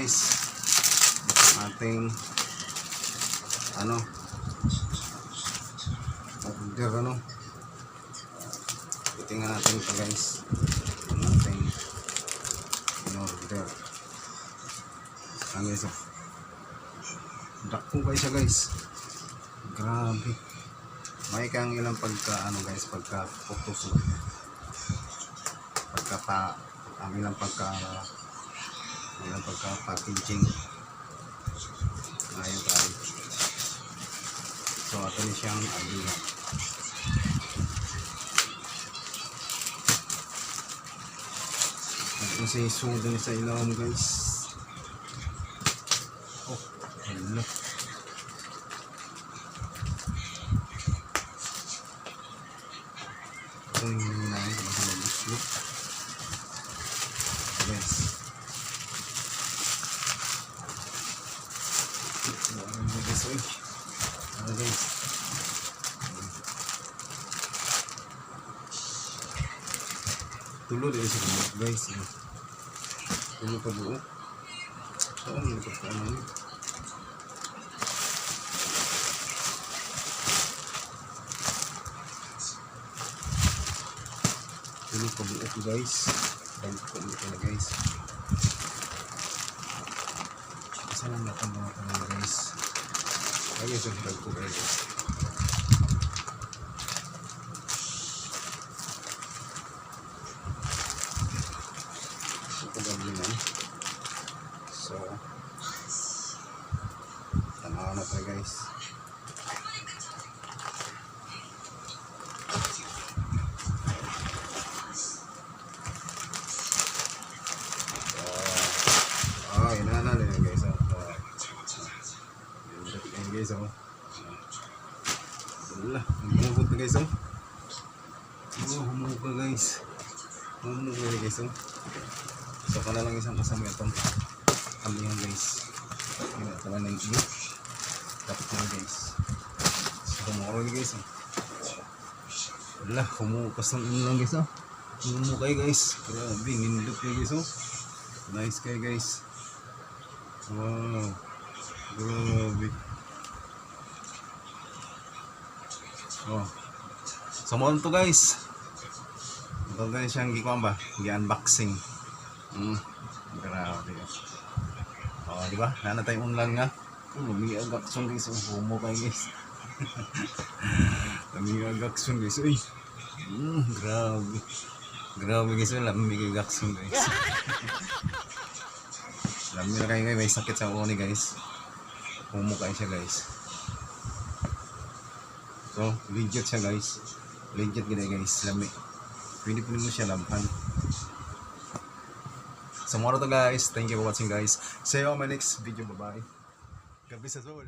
Guys. Ating ano order ano. Tingnan natin to guys. Ang ating in-order. Ang guys oh. Dako guys siya guys. Grabe. May kang ilang pagka ano guys pagka photos pagka pa ang ilang pagka ang ilang pagka packaging ayun tayo. So ato ni siyang agila ito si sudo ni sa ilawom guys. Oh hello. Ito yung Ano na guys, uy. Guys? Tulo din sa mga guys. eh. Tulo pa buo. Saan likod ka naman? Tulo pa buo ko guys. Balik ko ulit na guys. Saan ang natin mga guys? Ayun sa. Ito ba yun So, tanaw na tayo guys. Guys oh. Wala, humugot na guys oh. Oh, humugot guys. Humugot na guys oh. So kana lang isang kasama itong kamihan guys. Ito na lang iyo. Dapat na guys. So humugot na guys oh. Wala, humugot ng lang guys oh. Humugot kayo guys. Grabe, nindot kayo guys oh. Nice kayo guys. Wow. Grabe. Oh. So mo to guys. Ito guys siyang gikuan ba? Gi-unboxing. Mm. Grabe. Oh, di ba? Nana tayong unlan nga. May agakson guys. Oh, homo kayo guys. May agakson guys. Uy. Mm, grabe. Grabe guys. Lami kay agakson guys. Alam niyo na kayo guys, may sakit sa ulo ni guys. Humukay siya guys. So, legit siya guys. Legit gina guys. Lami. Pwede po mo siya lampan. So, more to guys. Thank you for watching guys. See you on my next video. Bye-bye. Gabi sa Sol.